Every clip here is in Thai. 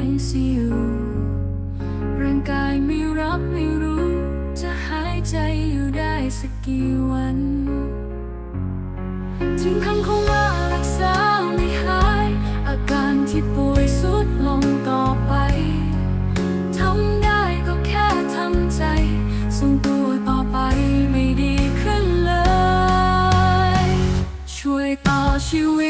คันไอซียูร่างกายไม่รับไม่รู้ จะหายใจอยู่ได้สักกี่วัน ถึงคำคงว่ารักษาไม่หาย อาการที่ป่วยสุดลงต่อไป ทำได้ก็แค่ทำใจส่งตัวต่อไปไม่ดีขึ้นเลย ช่วยต่อชีวิต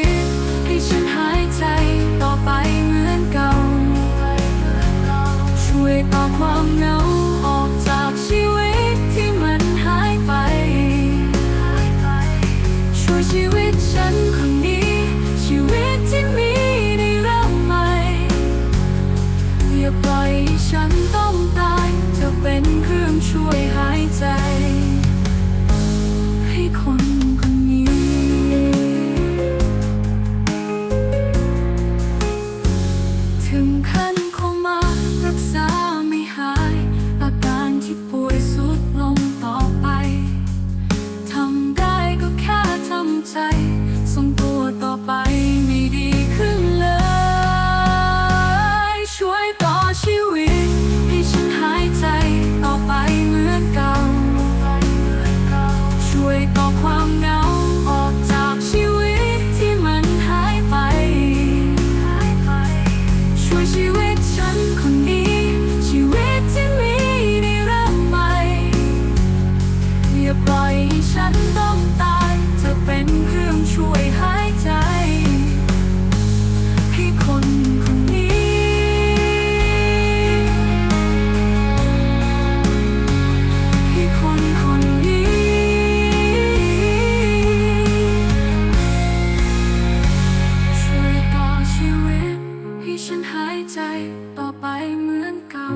ความเหงาออกจากชีวิตที่มันหายไป ช่วยชีวิตฉันคนนี้ ชีวิตที่มีได้เริ่มใหม่อย่าปล่อยฉันต้อง ปล่อยให้ฉันต้องตาย เธเป็นเครื่องช่วยหายใจ ให้คนคนนี้ ให้คนคนนี้ ช่วยต่อชีวิตให้ฉันหายใจต่อไปเหมือนเก่า